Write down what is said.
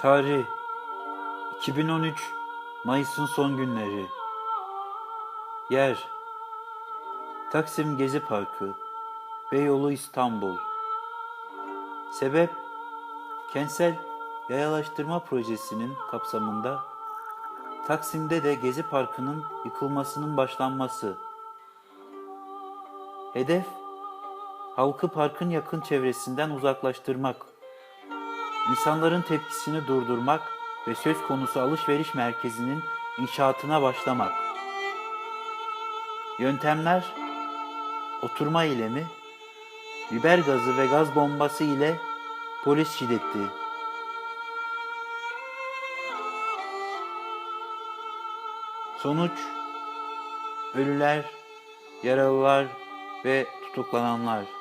Tarih 2013 Mayıs'ın son günleri. Yer Taksim Gezi Parkı Beyoğlu İstanbul. Sebep Kentsel yayalaştırma projesinin kapsamında Taksim'de de Gezi Parkı'nın yıkılmasının başlanması. Hedef halkı parkın yakın çevresinden uzaklaştırmak insanların tepkisini durdurmak ve söz konusu alışveriş merkezinin inşaatına başlamak. Yöntemler oturma eylemi, biber gazı ve gaz bombası ile polis şiddeti. Sonuç ölüler, yaralılar ve tutuklananlar.